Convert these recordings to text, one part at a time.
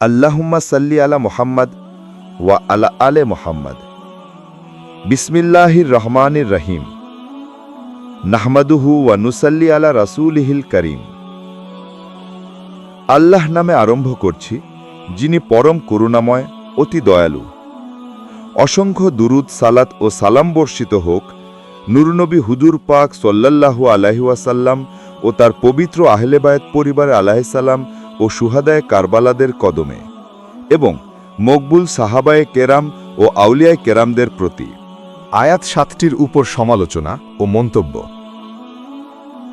আল্লাহুম্মা সাল্লি আলা মোহাম্মদ ওয়া আলা আলে মোহাম্মদ। বিসমিল্লাহির রহমানির রহিম। নাহমাদুহু ওয়া নুসাল্লি আলা রাসূলিহিল করিম। আল্লাহ নামে আরম্ভ করছি, যিনি পরম করুণাময়, অতি দয়ালু। অসংখ্য দুরুদ, সালাত ও সালাম বর্ষিত হোক, নুরনবী হুদুর পাক সল্লাল্লাহু আলাইহি ওয়াসাল্লাম ও তার পবিত্র আহলেবায়ত পরিবার আলাহিসাল্লাম ও সুহাদায় কারবালাদের কদমে এবং মকবুল সাহাবায়ে কেরাম ও আউলিয়ায় কেরামদের প্রতি। আয়াত সাতটির উপর সমালোচনা ও মন্তব্য।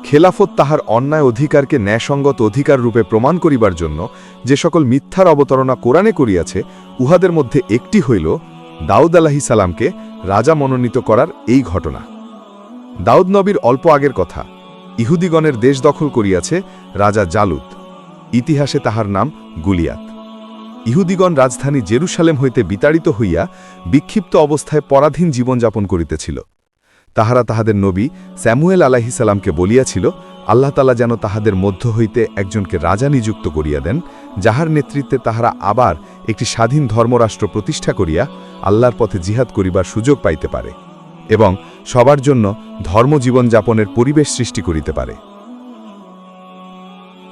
খেলাফত তাহার অন্যায় অধিকারকে ন্যায়সঙ্গত অধিকার রূপে প্রমাণ করিবার জন্য যে সকল মিথ্যার অবতারণা কোরআনে করিয়াছে, উহাদের মধ্যে একটি হইল দাউদ আলাহি সালামকে রাজা মনোনীত করার এই ঘটনা। দাউদ নবীর অল্প আগের কথা। ইহুদিগণের দেশ দখল করিয়াছে রাজা জালুত ইতিহাসে তাহার নাম গুলিয়াত। ইহুদিগণ রাজধানী জেরুসালেম হইতে বিতাড়িত হইয়া বিক্ষিপ্ত অবস্থায় পরাধীন জীবনযাপন করিতেছিল। তাহারা তাহাদের নবী স্যামুয়েল আলাহিসাল্লামকে বলিয়াছিল, আল্লাহ তালা যেন তাহাদের মধ্য হইতে একজনকে রাজা নিযুক্ত করিয়া দেন, যাহার নেতৃত্বে তাহারা আবার একটি স্বাধীন ধর্মরাষ্ট্র প্রতিষ্ঠা করিয়া আল্লাহর পথে জিহাদ করিবার সুযোগ পাইতে পারে এবং সবার জন্য ধর্মজীবন যাপনের পরিবেশ সৃষ্টি করিতে পারে।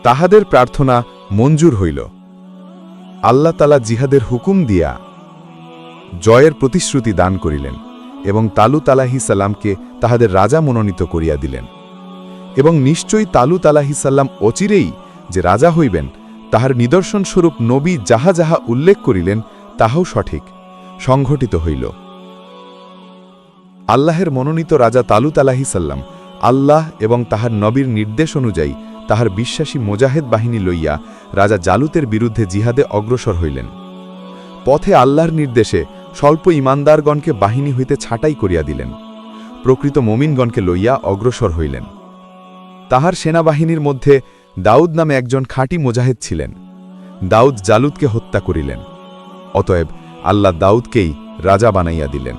তাহাদের প্রার্থনা মঞ্জুর হইল। আল্লাহ তালা জিহাদের হুকুম দিয়া জয়ের প্রতিশ্রুতি দান করিলেন এবং তালু আলাহি সাল্লামকে তাহাদের রাজা মনোনীত করিয়া দিলেন। এবং নিশ্চয়ই তালু আলাহি সাল্লাম অচিরেই যে রাজা হইবেন, তাহার নিদর্শনস্বরূপ নবী যাহা যাহা উল্লেখ করিলেন, তাহাও সঠিক, সংঘটিত হইল। আল্লাহের মনোনীত রাজা তালু আলাহি সাল্লাম আল্লাহ এবং তাহার নবীর নির্দেশ অনুযায়ী তাহার বিশ্বাসী মোজাহেদ বাহিনী লইয়া রাজা জালুতের বিরুদ্ধে জিহাদে অগ্রসর হইলেন। পথে আল্লাহর নির্দেশে স্বল্প ইমানদারগণকে বাহিনী হইতে ছাঁটাই করিয়া দিলেন। প্রকৃত মমিনগণকে লইয়া অগ্রসর হইলেন। তাহার সেনাবাহিনীর মধ্যে দাউদ নামে একজন খাঁটি মোজাহেদ ছিলেন। দাউদ জালুদকে হত্যা করিলেন। অতএব আল্লাহ দাউদকেই রাজা বানাইয়া দিলেন।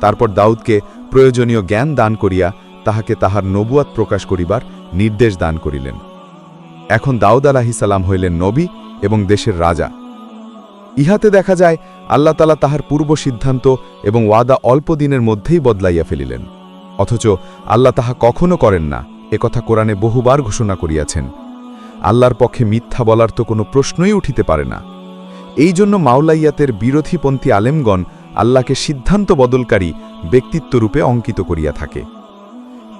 তারপর দাউদকে প্রয়োজনীয় জ্ঞান দান করিয়া তাহাকে তাহার নবুয়াত প্রকাশ করিবার নির্দেশ দান করিলেন। এখন দাউদ আলাহিসাল্লাম হইলেন নবী এবং দেশের রাজা। ইহাতে দেখা যায়, আল্লাহ তালা তাহার পূর্ব সিদ্ধান্ত এবং ওয়াদা অল্প দিনের মধ্যেই বদলাইয়া ফেলিলেন। অথচ আল্লাহ তাহা কখনো করেন না একথা কোরআনে বহুবার ঘোষণা করিয়াছেন। আল্লাহর পক্ষে মিথ্যা বলার তো কোনো প্রশ্নই উঠিতে পারে না। এই জন্য মাওলাইয়াতের বিরোধীপন্থী আলেমগণ আল্লাহকে সিদ্ধান্ত বদলকারী ব্যক্তিত্বরূপে অঙ্কিত করিয়া থাকে।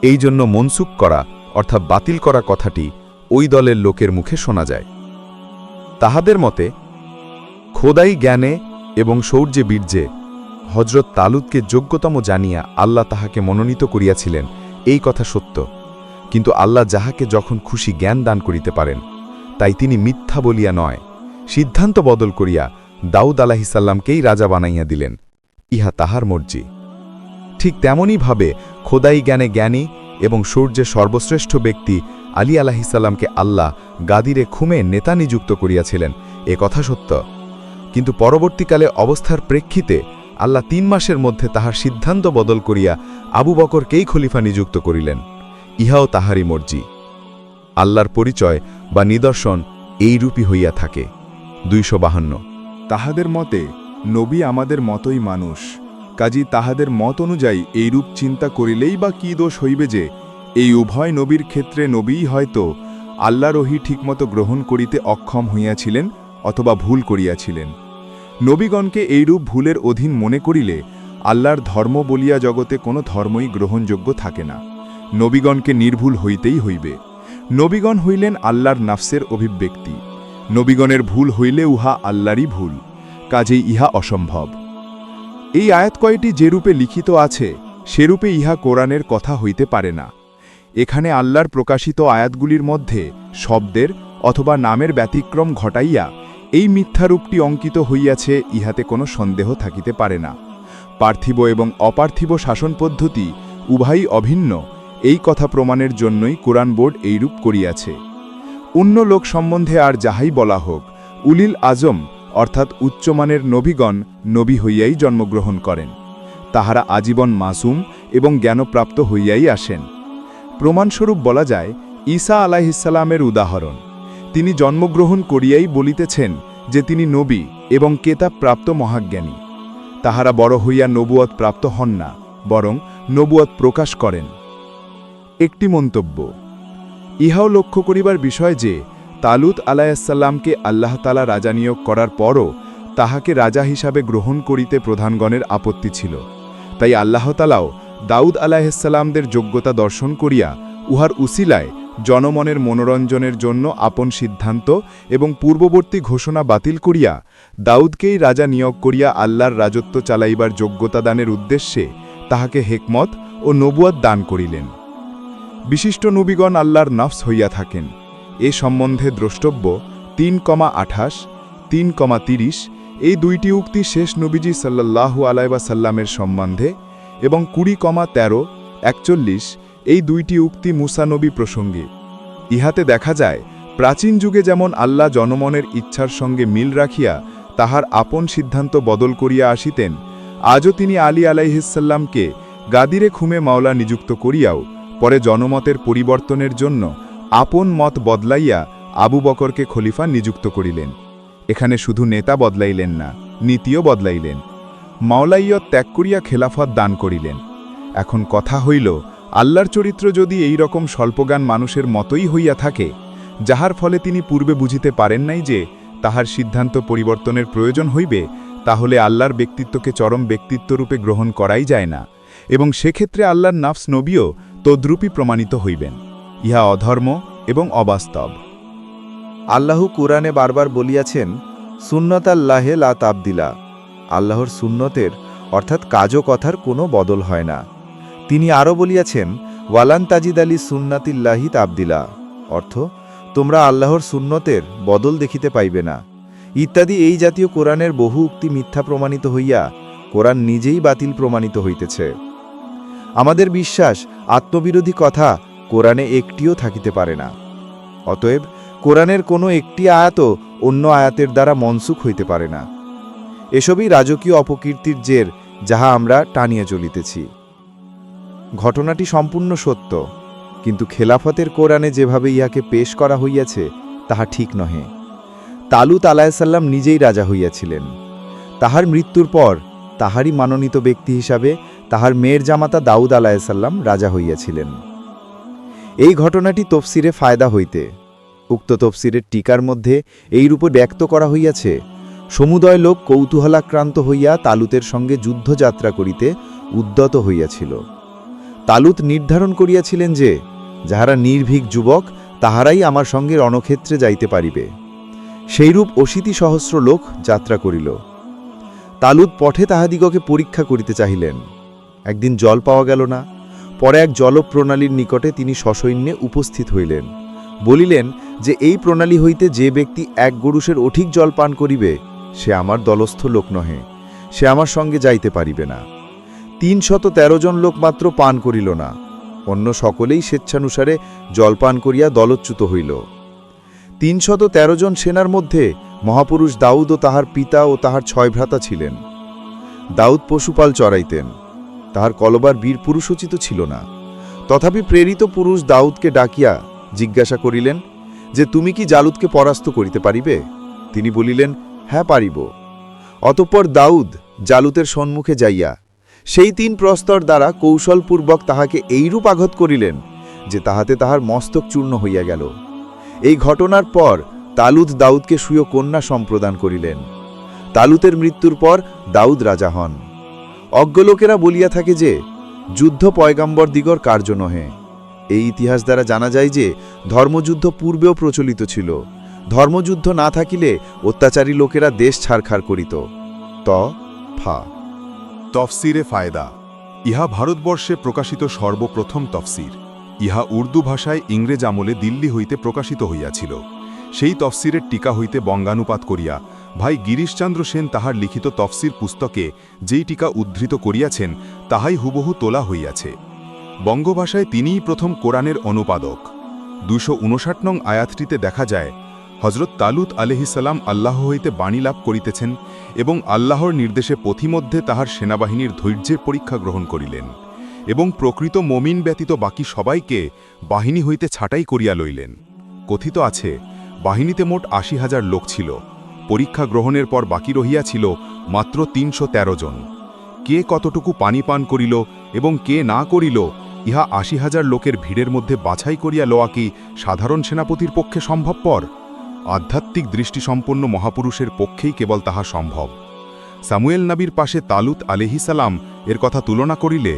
এই জন্য মনসুক করা অর্থাৎ বাতিল করা কথাটি ওই দলের লোকের মুখে শোনা যায়। তাহাদের মতে, খোদাই জ্ঞানে এবং শৌর্যে বীর্যে হজরত তালুদকে যোগ্যতম জানিয়া আল্লাহ তাহাকে মনোনীত করিয়াছিলেন, এই কথা সত্য। কিন্তু আল্লাহ যাহাকে যখন খুশি জ্ঞান দান করিতে পারেন, তাই তিনি মিথ্যা বলিয়া নয়, সিদ্ধান্ত বদল করিয়া দাউদ আলাহিসাল্লামকেই রাজা বানাইয়া দিলেন, ইহা তাহার মর্জি। ঠিক তেমনইভাবে খোদাই জ্ঞানে জ্ঞানী এবং সূর্যের সর্বশ্রেষ্ঠ ব্যক্তি আলী আলাহিসাল্লামকে আল্লাহ গাদিরে খুমে নেতা নিযুক্ত করিয়াছিলেন। এ কথা সত্য। কিন্তু পরবর্তীকালে অবস্থার প্রেক্ষিতে আল্লাহ তিন মাসের মধ্যে তাহার সিদ্ধান্ত বদল করিয়া আবু বকরকেই খলিফা নিযুক্ত করিলেন। ইহাও তাহারই মর্জি। আল্লাহর পরিচয় বা নিদর্শন এইরূপই হইয়া থাকে। দুইশো তাহাদের মতে নবী আমাদের মতই মানুষ। কাজী তাহাদের মত অনুযায়ী এইরূপ চিন্তা করিলেই বা কি দোষ হইবে যে, এই উভয় নবীর ক্ষেত্রে নবীই হয়তো আল্লাহরহি ঠিকমতো গ্রহণ করিতে অক্ষম হইয়াছিলেন অথবা ভুল করিয়াছিলেন। নবীগণকে এইরূপ ভুলের অধীন মনে করিলে আল্লাহর ধর্ম বলিয়া জগতে কোনো ধর্মই গ্রহণযোগ্য থাকে না। নবীগণকে নির্ভুল হইতেই হইবে। নবীগণ হইলেন আল্লাহর নাফসের অভিব্যক্তি। নবীগণের ভুল হইলে উহা আল্লাহরই ভুল। কাজেই ইহা অসম্ভব। এই আয়াত কয়টি যেরূপে লিখিত আছে সেরূপে ইহা কোরআনের কথা হইতে পারে না। এখানে আল্লাহর প্রকাশিত আয়াতগুলির মধ্যে শব্দের অথবা নামের ব্যতিক্রম ঘটাইয়া এই মিথ্যারূপটি অঙ্কিত হইয়াছে, ইহাতে কোনো সন্দেহ থাকিতে পারে না। পার্থিব এবং অপার্থিব শাসন পদ্ধতি উভয়ই অভিন্ন, এই কথা প্রমাণের জন্যই কোরআন বোর্ড এইরূপ করিয়াছে। অন্য লোক সম্বন্ধে আর যাহাই বলা হোক, উলিল আজম অর্থাৎ উচ্চমানের নবীগণ নবী হইয়াই জন্মগ্রহণ করেন। তাহারা আজীবন মাসুম এবং জ্ঞানপ্রাপ্ত হইয়াই আসেন। প্রমাণস্বরূপ বলা যায়, ঈসা আলাহিসাল্লামের উদাহরণ। তিনি জন্মগ্রহণ করিয়াই বলিতেছেন যে তিনি নবী এবং কেতাব প্রাপ্ত মহাজ্ঞানী। তাহারা বড় হইয়া নবুয়ত প্রাপ্ত হন না, বরং নবুয়ত প্রকাশ করেন। একটি মন্তব্য। ইহাও লক্ষ্য করিবার বিষয় যে তালুত আলাইসাল্লামকে আল্লাহ তালা রাজা নিয়োগ করার পরও তাহাকে রাজা হিসাবে গ্রহণ করিতে প্রধানগণের আপত্তি ছিল। তাই আল্লাহ তালাও দাউদ আলাহিসাল্লামদের যোগ্যতা দর্শন করিয়া উহার উসিলায় জনমনের মনোরঞ্জনের জন্য আপন সিদ্ধান্ত এবং পূর্ববর্তী ঘোষণা বাতিল করিয়া দাউদকেই রাজা নিয়োগ করিয়া আল্লাহর রাজত্ব চালাইবার যোগ্যতা দানের উদ্দেশ্যে তাহাকে হেকমত ও নবুয়াদ দান করিলেন। বিশিষ্ট নবীগণ আল্লাহর নফস হইয়া থাকেন। এ সম্বন্ধে দ্রষ্টব্য তিন কমা আঠাশ, তিন কমা তিরিশ, এই দুইটি উক্তি শেষ নবীজি সাল্লাল্লাহু আলাইবা সাল্লামের সম্বন্ধে এবং কুড়ি কমা তেরো, একচল্লিশ, এই দুইটি উক্তি মুসানবী প্রসঙ্গে। ইহাতে দেখা যায়, প্রাচীন যুগে যেমন আল্লাহ জনমনের ইচ্ছার সঙ্গে মিল রাখিয়া তাহার আপন সিদ্ধান্ত বদল করিয়া আসিতেন, আজও তিনি আলী আলাইহিসাল্লামকে গাদিরে খুমে মাওলা নিযুক্ত করিয়াও পরে জনমতের পরিবর্তনের জন্য আপন মত বদলাইয়া আবু বকরকে খলিফা নিযুক্ত করিলেন। এখানে শুধু নেতা বদলাইলেন না, নীতিও বদলাইলেন। মাওলাইয়ত ত্যাগ করিয়া খেলাফত দান করিলেন। এখন কথা হইল, আল্লাহর চরিত্র যদি এই রকম স্বল্পগান মানুষের মতোই হইয়া থাকে, যাহার ফলে তিনি পূর্বে বুঝিতে পারেন নাই যে, তাহার সিদ্ধান্ত পরিবর্তনের প্রয়োজন হইবে, তাহলে আল্লাহর ব্যক্তিত্বকে চরম ব্যক্তিত্বরূপে গ্রহণ করাই যায় না, এবং সেক্ষেত্রে আল্লাহর নাফস নবীও তদ্রূপী প্রমাণিত হইবেন। ইহা অধর্ম এবং অবাস্তব। আল্লাহু কুরআনে বারবার বলিয়াছেন সুন্নত আল্লাহে লা তাবদিলা। আল্লাহর সুন্নতের, অর্থাৎ কাজও কথার কোনো বদল হয় না। তিনি আরও বলিয়াছেন, ওয়ালান তাজিদ আলী সুন্নাতিল্লাহি তাবদিলা। অর্থ, তোমরা আল্লাহর সুন্নতের বদল দেখিতে পাইবে না। ইত্যাদি এই জাতীয় কোরআনের বহু উক্তি মিথ্যা প্রমাণিত হইয়া কোরআন নিজেই বাতিল প্রমাণিত হইতেছে। আমাদের বিশ্বাস, আত্মবিরোধী কথা কোরআনে একটিও থাকিতে পারে না। অতএব কোরআনের কোনো একটি আয়াতও অন্য আয়াতের দ্বারা মনসুখ হইতে পারে না। এসবই রাজকীয় অপকীর্তির জের যাহা আমরা টানিয়ে চলিতেছি। ঘটনাটি সম্পূর্ণ সত্য, কিন্তু খেলাফতের কোরআনে যেভাবে ইহাকে পেশ করা হইয়াছে, তাহা ঠিক নহে। তালুত আলাহিসাল্লাম নিজেই রাজা হইয়াছিলেন। তাহার মৃত্যুর পর তাহারই মানোনীত ব্যক্তি হিসাবে তাহার মেয়ের জামাতা দাউদ আলাহিসাল্লাম রাজা হইয়াছিলেন। এই ঘটনাটি তফসিরে ফায়দা হইতে। উক্ত তফসিরের টিকার মধ্যে এইরূপে ব্যক্ত করা হইয়াছে, সমুদয় লোক কৌতূহলাক্রান্ত হইয়া তালুতের সঙ্গে যুদ্ধযাত্রা করিতে উদ্যত হইয়াছিল। তালুত নির্ধারণ করিয়াছিলেন যে, যাহারা নির্ভীক যুবক, তাহারাই আমার সঙ্গে রণক্ষেত্রে যাইতে পারিবে। সেইরূপ অশীতি সহস্র লোক যাত্রা করিল। তালুত পথে তাহাদিগকে পরীক্ষা করিতে চাহিলেন। একদিন জল পাওয়া গেল না। পরে এক জলপ্রণালীর নিকটে তিনি সসৈন্যে উপস্থিত হইলেন। বলিলেন যে, এই প্রণালী হইতে যে ব্যক্তি এক গরুষের অধিক জল পান করিবে, সে আমার দলস্থ লোক নহে, সে আমার সঙ্গে যাইতে পারিবে না। তিন শত তেরো জন লোক মাত্র পান করিল না, অন্য সকলেই স্বেচ্ছানুসারে জলপান করিয়া দলচ্যুত হইল। তিনশত তেরো জন সেনার মধ্যে মহাপুরুষ দাউদ ও তাহার পিতা ও তাহার ছয় ভ্রাতা ছিলেন। দাউদ পশুপাল চড়াইতেন। তাহার কলবার বীর পুরুষোচিত ছিল না। তথাপি প্রেরিত পুরুষ দাউদকে ডাকিয়া জিজ্ঞাসা করিলেন, যে তুমি কি জালুদকে পরাস্ত করিতে পারিবে? তিনি বলিলেন হ্যাঁ পারিব। অতঃপর দাউদ জালুতের সম্মুখে যাইয়া সেই তিন প্রস্তর দ্বারা কৌশলপূর্বক তাহাকে এইরূপ আঘাত করিলেন, যে তাহাতে তাহার মস্তক চূর্ণ হইয়া গেল। এই ঘটনার পর তালুদ দাউদকে সুয় কন্যা সম্প্রদান করিলেন। তালুতের মৃত্যুর পর দাউদ রাজা হন। অজ্ঞলোকেরা বলিয়া থাকে যে, যুদ্ধ পয়গাম্বর দিগর কার্য নহে। এই ইতিহাস দ্বারা জানা যায় যে, ধর্মযুদ্ধ পূর্বেও প্রচলিত ছিল। ধর্মযুদ্ধ না থাকিলে অত্যাচারী লোকেরা দেশ ছাড়খাড় করিত। ত, ফা। তফসিরে ফায়দা। ইহা ভারতবর্ষে প্রকাশিত সর্বপ্রথম তফসির। ইহা উর্দু ভাষায় ইংরেজ আমলে দিল্লি হইতে প্রকাশিত হইয়াছিল। সেই তফসিরের টিকা হইতে বঙ্গানুপাত করিয়া ভাই গিরিশচন্দ্র সেন তাহার লিখিত তফসির পুস্তকে যেই টিকা উদ্ধৃত করিয়াছেন, তাহাই হুবহু তোলা হইয়াছে। বঙ্গভাষায় তিনিই প্রথম কোরআনের অনুপাদক। দুশো উনষাট নং আয়াতটিতে দেখা যায় হজরত তালুত আলহিসাল্লাম আল্লাহ হইতে বাণী লাভ করিতেছেন এবং আল্লাহর নির্দেশে পথিমধ্যে তাহার সেনাবাহিনীর ধৈর্যের পরীক্ষা গ্রহণ করিলেন এবং প্রকৃত মমিন ব্যতীত বাকি সবাইকে বাহিনী হইতে ছাঁটাই করিয়া লইলেন। কথিত আছে, বাহিনীতে মোট আশি হাজার লোক ছিল। পরীক্ষা গ্রহণের পর বাকি রহিয়াছিল মাত্র তিনশো তেরো জন। কে কতটুকু পানি পান করিল এবং কে না করিল, ইহা আশি হাজার লোকের ভিড়ের মধ্যে বাছাই করিয়া লওয়া কি সাধারণ সেনাপতির পক্ষে সম্ভবপর? আধ্যাত্মিক দৃষ্টিসম্পন্ন মহাপুরুষের পক্ষেই কেবল তাহা সম্ভব। সামুয়েল নাবির পাশে তালুত আলেহিসালাম এর কথা তুলনা করিলে,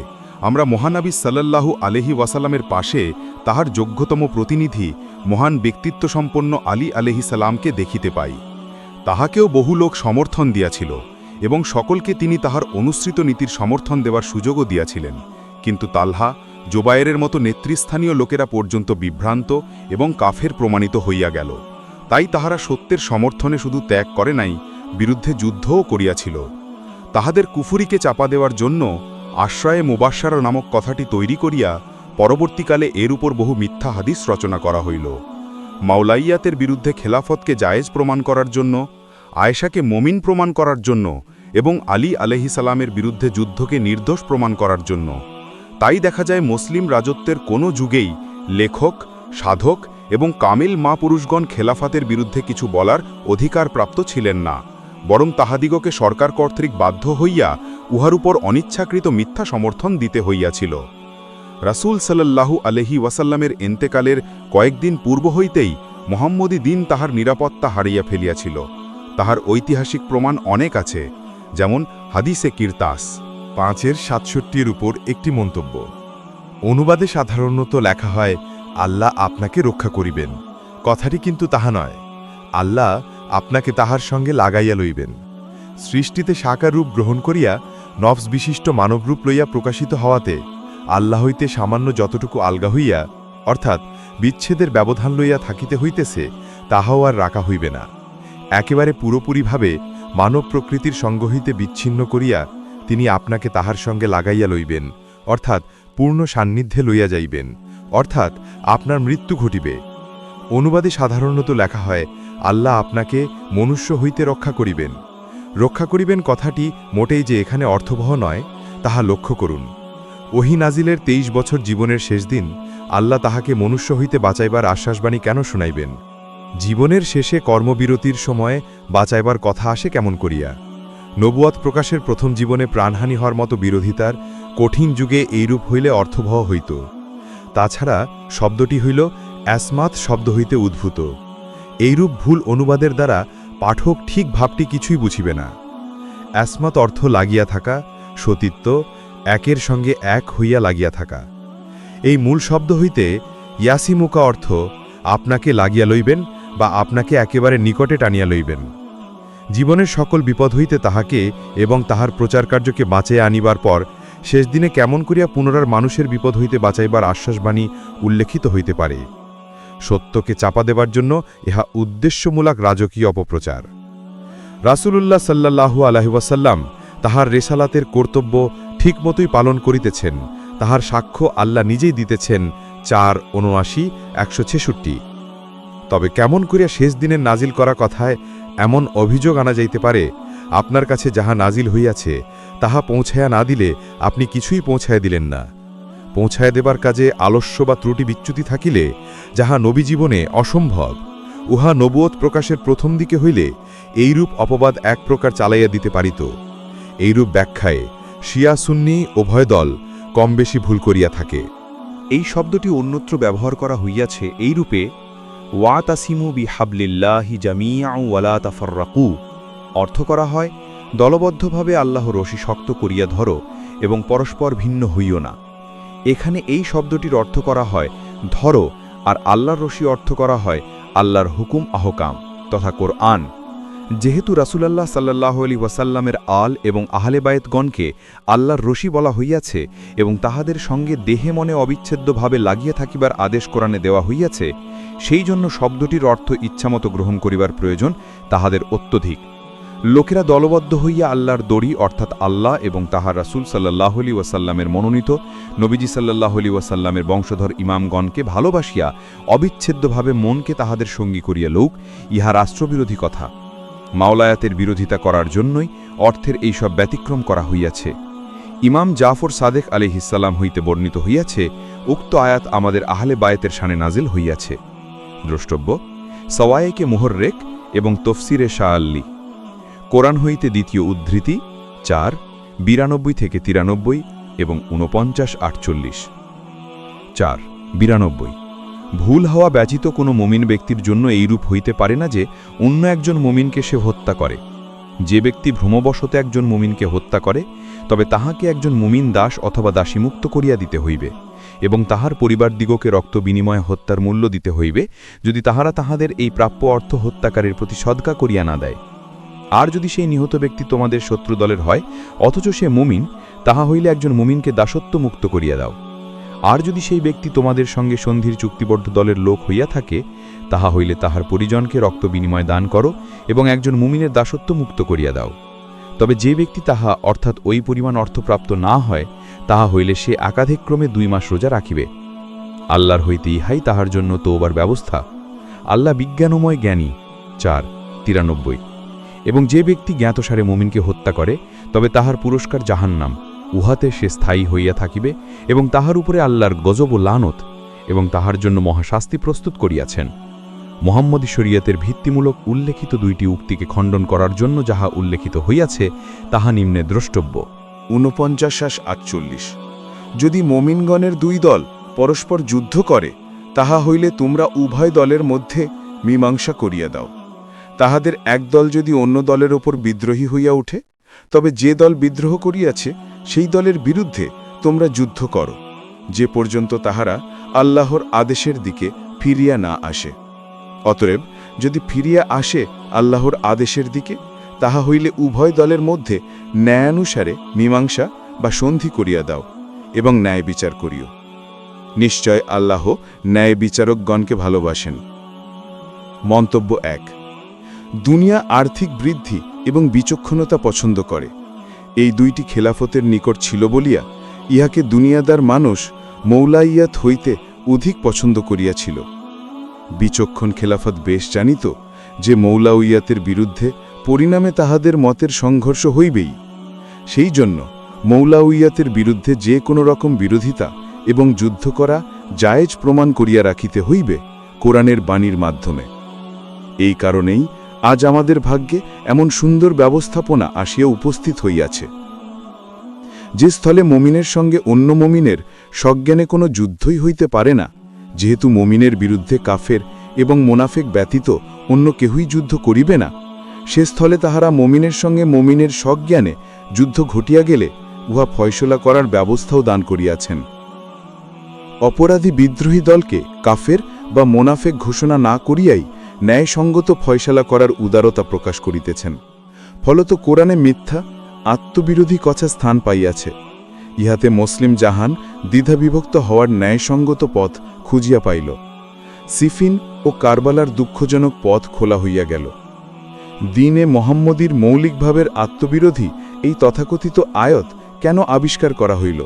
আমরা মহানবী সাল্লাল্লাহু আলহি ওয়াসাল্লামের পাশে তাহার যোগ্যতম প্রতিনিধি, মহান ব্যক্তিত্বসম্পন্ন আলী আলহিসাল্লামকে দেখিতে পাই। তাহাকেও বহু লোক সমর্থন দিয়াছিল, এবং সকলকে তিনি তাহার অনুসৃত নীতির সমর্থন দেওয়ার সুযোগও দিয়াছিলেন। কিন্তু তালহা জোবায়েরের মতো নেতৃস্থানীয় লোকেরা পর্যন্ত বিভ্রান্ত এবং কাফের প্রমাণিত হইয়া গেল। তাই তাহারা সত্যের সমর্থনে শুধু ত্যাগ করে নাই, বিরুদ্ধে যুদ্ধও করিয়াছিল। তাহাদের কুফুরিকে চাপা দেওয়ার জন্য আশ্রয়ে মুবাসার নামক কথাটি তৈরি করিয়া পরবর্তীকালে এর উপর বহু মিথ্যা হাদিস রচনা করা হইল। মাওলাইয়াতের বিরুদ্ধে খেলাফতকে জায়েজ প্রমাণ করার জন্য, আয়েশাকে মমিন প্রমাণ করার জন্য এবং আলী আলহিসালামের বিরুদ্ধে যুদ্ধকে নির্দোষ প্রমাণ করার জন্য। তাই দেখা যায় মুসলিম রাজত্বের কোনো যুগেই লেখক, সাধক এবং কামিল মা পুরুষগণ খেলাফাতের বিরুদ্ধে কিছু বলার অধিকার প্রাপ্ত ছিলেন না, বরং তাহাদিগকে সরকার কর্তৃক বাধ্য হইয়া উহার উপর অনিচ্ছাকৃত মিথ্যা সমর্থন দিতে হইয়াছিল। রাসূল সাল্লাল্লাহু আলহি ওয়াসাল্লামের এন্তেকালের কয়েকদিন পূর্ব হইতেই মোহাম্মদী দিন তাহার নিরাপত্তা হারিয়া ফেলিয়াছিল। তাহার ঐতিহাসিক প্রমাণ অনেক আছে, যেমন হাদিসে কিরতাস, পাঁচের সাতষট্টির উপর একটি মন্তব্য। অনুবাদে সাধারণত লেখা হয়, আল্লাহ আপনাকে রক্ষা করিবেন। কথাটি কিন্তু তাহা নয়, আল্লাহ আপনাকে তাহার সঙ্গে লাগাইয়া লইবেন। সৃষ্টিতে সাকার রূপ গ্রহণ করিয়া নফস বিশিষ্ট মানবরূপ লইয়া প্রকাশিত হওয়াতে আল্লাহ হইতে সামান্য যতটুকু আলগা হইয়া, অর্থাৎ বিচ্ছেদের ব্যবধান লইয়া থাকিতে হইতেছে, তাহাও আর রাখা হইবে না। একেবারে পুরোপুরিভাবে মানব প্রকৃতির সঙ্গ হইতে বিচ্ছিন্ন করিয়া তিনি আপনাকে তাহার সঙ্গে লাগাইয়া লইবেন, অর্থাৎ পূর্ণ সান্নিধ্যে লইয়া যাইবেন, অর্থাৎ আপনার মৃত্যু ঘটিবে। অনুবাদে সাধারণত লেখা হয়, আল্লাহ আপনাকে মনুষ্য হইতে রক্ষা করিবেন। রক্ষা করিবেন কথাটি মোটেই যে এখানে অর্থবহ নয়, তাহা লক্ষ্য করুন। ওহি নাজিলের তেইশ বছর জীবনের শেষ দিন, আল্লাহ তাহাকে মনুষ্য হইতে বাঁচাইবার আশ্বাসবাণী কেন শুনাইবেন? জীবনের শেষে কর্মবিরতির সময়ে বাঁচাইবার কথা আসে কেমন করিয়া? নবুয়াত প্রকাশের প্রথম জীবনে প্রাণহানি হওয়ার মতো বিরোধিতার কঠিন যুগে এইরূপ হইলে অর্থবহ হইত। তাছাড়া শব্দটি হইল অ্যাসমাত শব্দ হইতে উদ্ভূত। এইরূপ ভুল অনুবাদের দ্বারা পাঠক ঠিক ভাবটি কিছুই বুঝিবে না। অ্যাসমাত অর্থ লাগিয়া থাকা, সতীত্ব একের সঙ্গে এক হইয়া লাগিয়া থাকা। এই মূল শব্দ হইতে ইয়াসিমুকা অর্থ, আপনাকে লাগিয়া লইবেন বা আপনাকে একেবারে নিকটে টানিয়া লইবেন। জীবনের সকল বিপদ হইতে তাহাকে এবং তাহার প্রচারকার্যকে বাঁচিয়ে আনিবার পর শেষ দিনে কেমন করিয়া পুনরার মানুষের বিপদ হইতে বাঁচাইবার আশ্বাসবাণী উল্লেখিত হইতে পারে। সত্যকে চাপা দেবার জন্য ইহা উদ্দেশ্যমূলক রাজকীয় অপপ্রচার। রাসূলুল্লাহ সাল্লাল্লাহু আলাইহি ওয়াসাল্লাম তাহার রেসালাতের কর্তব্য ঠিকমতোই পালন করিতেছেন, তাহার সাক্ষ্য আল্লাহ নিজেই দিতেছেন, চার উনআশি একশো ছেষট্টি। তবে কেমন করিয়া শেষ দিনের নাজিল করা কথায় এমন অভিযোগ আনা যাইতে পারে, আপনার কাছে যাহা নাজিল হইয়াছে, তাহা পৌঁছায়া না দিলে আপনি কিছুই পৌঁছায়া দিলেন না। পৌঁছায় দেবার কাজে আলস্য বা ত্রুটি বিচ্যুতি থাকিলে, যাহা নবী জীবনে অসম্ভব, উহা নবুয়ত প্রকাশের প্রথম দিকে হইলে এইরূপ অপবাদ এক প্রকার চালাইয়া দিতে পারিত। এইরূপ ব্যাখ্যায় শিয়া সুন্নি উভয় দল কম বেশি ভুল করিয়া থাকে। এই শব্দটি অন্যত্র ব্যবহার করা হইয়াছে এই রূপে ওয়া তাসিমু বি হাবলিল্লাহি জামিয়াউ ওয়ালা অর্থ করা হয়, দলবদ্ধভাবে আল্লাহ রশি শক্ত করিয়া ধরো এবং পরস্পর ভিন্ন হইও না এখানে এই শব্দটির অর্থ করা হয়, ধরো আর আল্লাহর রশি অর্থ করা হয়, আল্লাহর হুকুম, আহকাম তথা কোরআন। যেহেতু রাসূলুল্লাহ সাল্লাহ আলী ওয়াসাল্লামের আল এবং আহলে বায়েতগণকে আল্লাহর রশি বলা হইয়াছে এবং তাহাদের সঙ্গে দেহে মনে অবিচ্ছেদ্যভাবে লাগিয়ে থাকিবার আদেশ কোরআনে দেওয়া হইয়াছে, সেই জন্য শব্দটির অর্থ ইচ্ছামতো গ্রহণ করিবার প্রয়োজন তাহাদের অত্যধিক। লোকেরা দলবদ্ধ হইয়া আল্লাহর দড়ি অর্থাৎ আল্লাহ এবং তাহার রাসূল সাল্লাহ আলী ওয়াসাল্লামের মনোনীত নবীজি সাল্লাহ আলী ওয়াসাল্লামের বংশধর ইমামগণকে ভালোবাসিয়া অবিচ্ছেদ্যভাবে মনকে তাহাদের সঙ্গী করিয়া লৌক ইহা রাষ্ট্রবিরোধী কথা। মাওলায়াতের বিরোধিতা করার জন্যই অর্থের এইসব ব্যতিক্রম করা হইয়াছে। ইমাম জাফর সাদেক আলী আলিহিসাল্লাম হইতে বর্ণিত হইয়াছে, উক্ত আয়াত আমাদের আহলে বায়েতের সানে নাজিল হইয়াছে। দ্রষ্টব্য, সওয়ায়েকে মোহররেক এবং তফসিরে শাহ আল্লি কোরআন হইতে দ্বিতীয় উদ্ধৃতি, চার, বিরানব্বই থেকে তিরানব্বই এবং ঊনপঞ্চাশ আটচল্লিশ। চার, বিরানব্বই। ভুল হওয়া ব্যতীত কোনো মমিন ব্যক্তির জন্য এইরূপ হইতে পারে না যে অন্য একজন মমিনকে সে হত্যা করে। যে ব্যক্তি ভ্রমবশত একজন মুমিনকে হত্যা করে, তবে তাহাকে একজন মুমিন দাস অথবা দাসীমুক্ত করিয়া দিতে হইবে এবং তাহার পরিবারদিগকে রক্ত বিনিময়ে হত্যার মূল্য দিতে হইবে যদি তাহারা তাহাদের এই প্রাপ্য অর্থ হত্যাকারীর প্রতি সদকা করিয়া না দেয়। আর যদি সেই নিহত ব্যক্তি তোমাদের শত্রু দলের হয়, অথচ সে মুমিন, তাহা হইলে একজন মুমিনকে দাসত্ব মুক্ত করিয়া দাও। আর যদি সেই ব্যক্তি তোমাদের সঙ্গে সন্ধির চুক্তিবদ্ধ দলের লোক হইয়া থাকে, তাহা হইলে তাহার পরিজনকে রক্ত বিনিময় দান করো এবং একজন মুমিনের দাসত্ব মুক্ত করিয়া দাও। তবে যে ব্যক্তি তাহা অর্থাৎ ওই পরিমাণ অর্থপ্রাপ্ত না হয়, তাহা হইলে সে একাধিক্রমে দুই মাস রোজা রাখিবে। আল্লাহর হইতে ইহাই তাহার জন্য তোবার ব্যবস্থা। আল্লাহ বিজ্ঞানময় জ্ঞানী, চার, তিরানব্বই। এবং যে ব্যক্তি জ্ঞাতসারে মুমিনকে হত্যা করে, তবে তাহার পুরস্কার জাহান্নাম। উহাতে সে স্থায়ী হইয়া থাকিবে এবং তাহার উপরে আল্লাহর গজব ও লানত এবং তাহার জন্য মহাশাস্তি প্রস্তুত করিয়াছেন। মোহাম্মদী শরিয়াতের ভিত্তিমূলক উল্লেখিত দুইটি উক্তিকে খণ্ডন করার জন্য যাহা উল্লেখিত হইয়াছে, তাহা নিম্নে দ্রষ্টব্য। ঊনপঞ্চাশ আটচল্লিশ যদি মমিনগণের দুই দল পরস্পর যুদ্ধ করে, তাহা হইলে তোমরা উভয় দলের মধ্যে মীমাংসা করিয়া দাও। তাহাদের এক দল যদি অন্য দলের ওপর বিদ্রোহী হইয়া ওঠে, তবে যে দল বিদ্রোহ করিয়াছে সেই দলের বিরুদ্ধে তোমরা যুদ্ধ করো। যে পর্যন্ত তাহারা আল্লাহর আদেশের দিকে ফিরিয়া না আসে। অতএব যদি ফিরিয়া আসে আল্লাহর আদেশের দিকে, তাহা হইলে উভয় দলের মধ্যে ন্যায়ানুসারে মীমাংসা বা সন্ধি করিয়া দাও এবং ন্যায় বিচার করিও। নিশ্চয় আল্লাহ ন্যায় বিচারকগণকে ভালোবাসেন। মন্তব্য এক, দুনিয়া আর্থিক বৃদ্ধি এবং বিচক্ষণতা পছন্দ করে। এই দুইটি খেলাফতের নিকট ছিল বলিয়া ইহাকে দুনিয়াদার মানুষ মৌলাইয়াত হইতে অধিক পছন্দ করিয়াছিল। বিচক্ষণ খেলাফত বেশ জানিত যে মৌলাউইয়াতের বিরুদ্ধে পরিণামে তাহাদের মতের সংঘর্ষ হইবেই। সেই জন্য মৌলাউইয়াতের বিরুদ্ধে যে কোনো রকম বিরোধিতা এবং যুদ্ধ করা জায়েজ প্রমাণ করিয়া রাখিতে হইবে কোরআনের বাণীর মাধ্যমে। এই কারণেই আজ আমাদের ভাগ্যে এমন সুন্দর ব্যবস্থাপনা আসিয়া উপস্থিত হইয়াছে। যে স্থলে মমিনের সঙ্গে অন্য মমিনের সজ্ঞানে কোনো যুদ্ধই হইতে পারে না, যেহেতু মমিনের বিরুদ্ধে কাফের এবং মোনাফেক ব্যতীত অন্য কেহই যুদ্ধ করিবে না, সে স্থলে তাহারা মমিনের সঙ্গে মমিনের সজ্ঞানে যুদ্ধ ঘটিয়া গেলে উহা ফয়সলা করার ব্যবস্থাও দান করিয়াছেন। অপরাধী বিদ্রোহী দলকে কাফের বা মোনাফেক ঘোষণা না করিয়াই ন্যায়সঙ্গত ফয়সালা করার উদারতা প্রকাশ করিতেছেন। ফলত কোরআনে মিথ্যা, আত্মবিরোধী কথা স্থান পাইয়াছে। ইহাতে মুসলিম জাহান দ্বিধাবিভক্ত হওয়ার ন্যায়সঙ্গত পথ খুঁজিয়া পাইল। সিফিন ও কারবালার দুঃখজনক পথ খোলা হইয়া গেল। দিনে মোহাম্মদীর মৌলিকভাবের আত্মবিরোধী এই তথাকথিত আয়ত কেন আবিষ্কার করা হইল?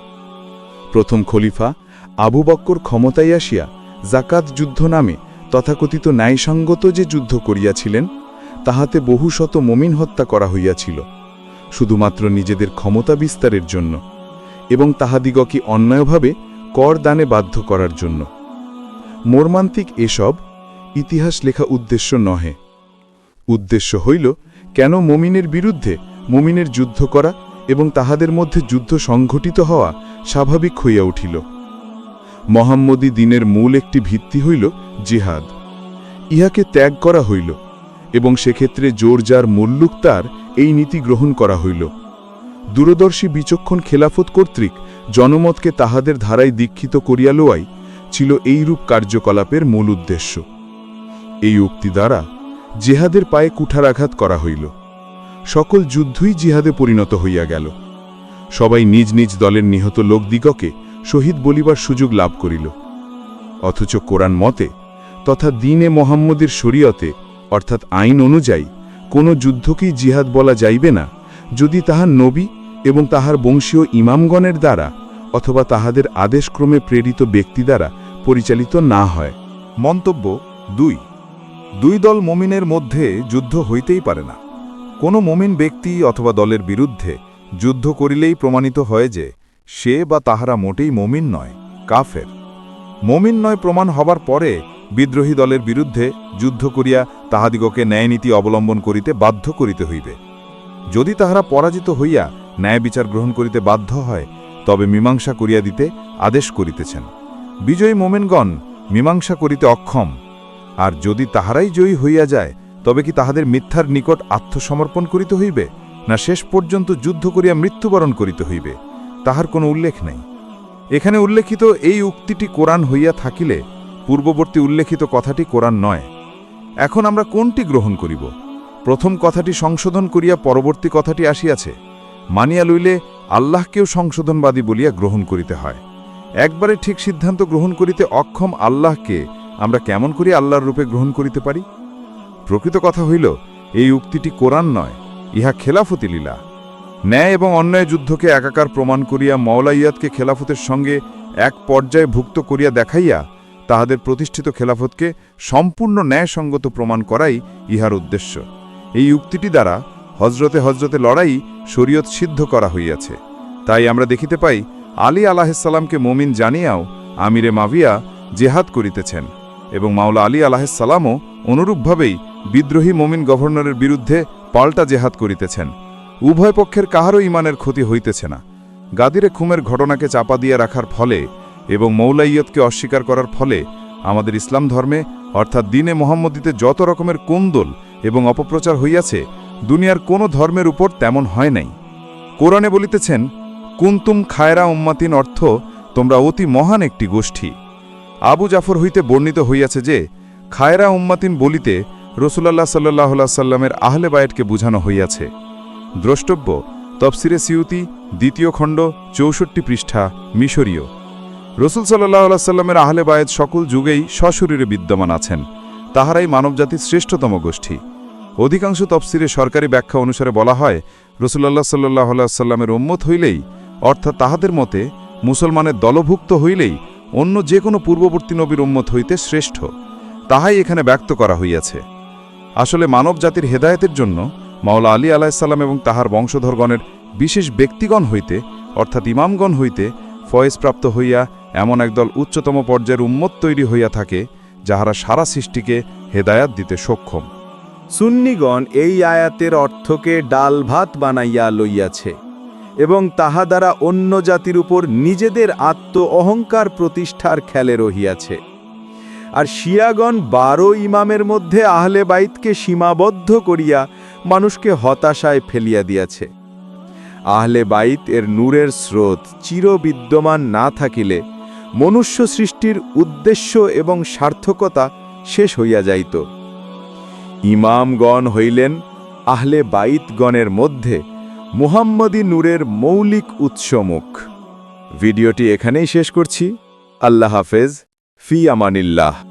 প্রথম খলিফা আবু বক্কর ক্ষমতায় আসিয়া জাকাত যুদ্ধ নামে তথাকথিত ন্যায়সঙ্গত যে যুদ্ধ করিয়াছিলেন, তাহাতে বহু শত মমিন হত্যা করা হইয়াছিল, শুধুমাত্র নিজেদের ক্ষমতা বিস্তারের জন্য, এবং তাহাদিগকে অন্যায়ভাবে কর দানে বাধ্য করার জন্য। মর্মান্তিক এসব ইতিহাস লেখা উদ্দেশ্য নহে। উদ্দেশ্য হইল, কেন মমিনের বিরুদ্ধে মমিনের যুদ্ধ করা এবং তাহাদের মধ্যে যুদ্ধ সংঘটিত হওয়া স্বাভাবিক হইয়া উঠিল। মোহাম্মদী দিনের মূল একটি ভিত্তি হইল জিহাদ। ইহাকে ত্যাগ করা হইল এবং সেক্ষেত্রে জোর যার মুল্লুক তার এই নীতি গ্রহণ করা হইল। দূরদর্শী বিচক্ষণ খেলাফত কর্তৃক জনমতকে তাহাদের ধারায় দীক্ষিত করিয়া লোয়াই ছিল এইরূপ কার্যকলাপের মূল উদ্দেশ্য। এই উক্তি দ্বারা জেহাদের পায়ে কুঠারাঘাত করা হইল। সকল যুদ্ধই জিহাদে পরিণত হইয়া গেল। সবাই নিজ নিজ দলের নিহত লোকদিগকে শহীদ বলিবার সুযোগ লাভ করিল। অথচ কোরআন মতে তথা দিনে মোহাম্মদের শরীয়তে, অর্থাৎ আইন অনুযায়ী, কোনো যুদ্ধকেই জিহাদ বলা যাইবে না, যদি তাহার নবী এবং তাহার বংশীয় ইমামগণের দ্বারা অথবা তাহাদের আদেশক্রমে প্রেরিত ব্যক্তি দ্বারা পরিচালিত না হয়। মন্তব্য দুই। দুই দল মমিনের মধ্যে যুদ্ধ হইতেই পারে না। কোনো মমিন ব্যক্তি অথবা দলের বিরুদ্ধে যুদ্ধ করিলেই প্রমাণিত হয় যে সে বা তাহারা মোটেই মমিন নয়, কাফের। মমিন নয় প্রমাণ হবার পরে বিদ্রোহী দলের বিরুদ্ধে যুদ্ধ করিয়া তাহাদিগকে ন্যায়নীতি অবলম্বন করিতে বাধ্য করিতে হইবে। যদি তাহারা পরাজিত হইয়া ন্যায় বিচার গ্রহণ করিতে বাধ্য হয়, তবে মীমাংসা করিয়া দিতে আদেশ করিতেছেন। বিজয়ী মোমেনগণ মীমাংসা করিতে অক্ষম। আর যদি তাহারাই জয়ী হইয়া যায়, তবে কি তাহাদের মিথ্যার নিকট আত্মসমর্পণ করিতে হইবে, না শেষ পর্যন্ত যুদ্ধ করিয়া মৃত্যুবরণ করিতে হইবে? তাহার কোনো উল্লেখ নাই। এখানে উল্লেখিত এই উক্তিটি কোরআন হইয়া থাকিলে পূর্ববর্তী উল্লেখিত কথাটি কোরআন নয়। এখন আমরা কোনটি গ্রহণ করিব? প্রথম কথাটি সংশোধন করিয়া পরবর্তী কথাটি আসিয়াছে, মানিয়া লইলে আল্লাহকেও সংশোধনবাদী বলিয়া গ্রহণ করিতে হয়। একবারে ঠিক সিদ্ধান্ত গ্রহণ করিতে অক্ষম আল্লাহকে আমরা কেমন করি আল্লাহর রূপে গ্রহণ করিতে পারি? প্রকৃত কথা হইল, এই উক্তিটি কোরআন নয়, ইহা খেলাফতি লীলা। ন্যায় এবং অন্যায় যুদ্ধকে একাকার প্রমাণ করিয়া মওলাইয়াতকে খেলাফতের সঙ্গে এক পর্যায়ে ভুক্ত করিয়া দেখাইয়া তাহাদের প্রতিষ্ঠিত খেলাফতকে সম্পূর্ণ ন্যায়সঙ্গত প্রমাণ করাই ইহার উদ্দেশ্য। এই উক্তিটি দ্বারা হজরতে হজরতে লড়াই শরীয়ত সিদ্ধ করা হইয়াছে। তাই আমরা দেখিতে পাই, আলী আলাহিসাল্লামকে মমিন জানিয়াও আমিরে মাভিয়া জেহাদ করিতেছেন এবং মাওলা আলী আলাহিসাল্লামও অনুরূপভাবেই বিদ্রোহী মমিন গভর্নরের বিরুদ্ধে পাল্টা জেহাদ করিতেছেন। উভয় পক্ষের কাহারও ইমানের ক্ষতি হইতেছে না। গাদিরে খুমের ঘটনাকে চাপা দিয়ে রাখার ফলে এবং মৌলাইয়তকে অস্বীকার করার ফলে আমাদের ইসলাম ধর্মে, অর্থাৎ দিনে মোহাম্মদীতে যত রকমের কোন্দল এবং অপপ্রচার হইয়াছে, দুনিয়ার কোনো ধর্মের উপর তেমন হয় নাই। কোরআনে বলিতেছেন, কুন্তুম খায়রা উম্মাতিন অর্থ, তোমরা অতি মহান একটি গোষ্ঠী। আবু জাফর হইতে বর্ণিত হইয়াছে যে, খায়রা উম্মাতিন বলিতে রসুলাল্লাহ সাল্লাহ সাল্লামের আহলে বায়েটকে বুঝানো হইয়াছে। দ্রষ্টব্য, তফসিরে সিউতি, দ্বিতীয় খণ্ড, চৌষট্টি পৃষ্ঠা, মিশরীয়। রসুল সাল্লাহ সাল্লামের আহলে বায়েত সকল যুগেই সশরীরে বিদ্যমান আছেন। তাহারাই মানবজাতির শ্রেষ্ঠতম গোষ্ঠী। অধিকাংশ তফসিরে সরকারি ব্যাখ্যা অনুসারে বলা হয় রসুল্লাহ সাল্লাহ সাল্লামের উম্মত হইলেই, অর্থাৎ তাহাদের মতে, মুসলমানের দলভুক্ত হইলেই, অন্য যে কোনো পূর্ববর্তী নবীর উম্মত হইতে শ্রেষ্ঠ। তাহাই এখানে ব্যক্ত করা হইয়াছে। আসলে মানব জাতির হেদায়েতের জন্য মাওলা আলী আলাহিসাল্লাম এবং তাহার বংশধরগণের বিশেষ ব্যক্তিগণ হইতে, অর্থাৎ ইমামগণ হইতে ফয়েজপ্রাপ্ত হইয়া এমন একদল উচ্চতম পর্যায়ের উম্মত তৈরি হইয়া থাকে, যাহারা সারা সৃষ্টিকে হেদায়াত দিতে সক্ষম। সুন্নিগণ এই আয়াতের অর্থকে ডাল ভাত বানাইয়া লইয়াছে এবং তাহা দ্বারা অন্য জাতির উপর নিজেদের আত্ম অহংকার প্রতিষ্ঠার খেলে রহিয়াছে। আর শিয়াগণ বারো ইমামের মধ্যে আহলে বাইতকে সীমাবদ্ধ করিয়া মানুষকে হতাশায় ফেলিয়া দিয়াছে। আহলে বাইত এর নূরের স্রোত চিরবিদ্যমান না থাকিলে মনুষ্য সৃষ্টির উদ্দেশ্য এবং সার্থকতা শেষ হইয়া যাইত। ইমামগণ হইলেন আহলে বাইতগণের মধ্যে মুহাম্মদী নূরের মৌলিক উৎসমুখ। ভিডিওটি এখানেই শেষ করছি। আল্লাহ হাফেজ। ফি আমানিল্লাহ।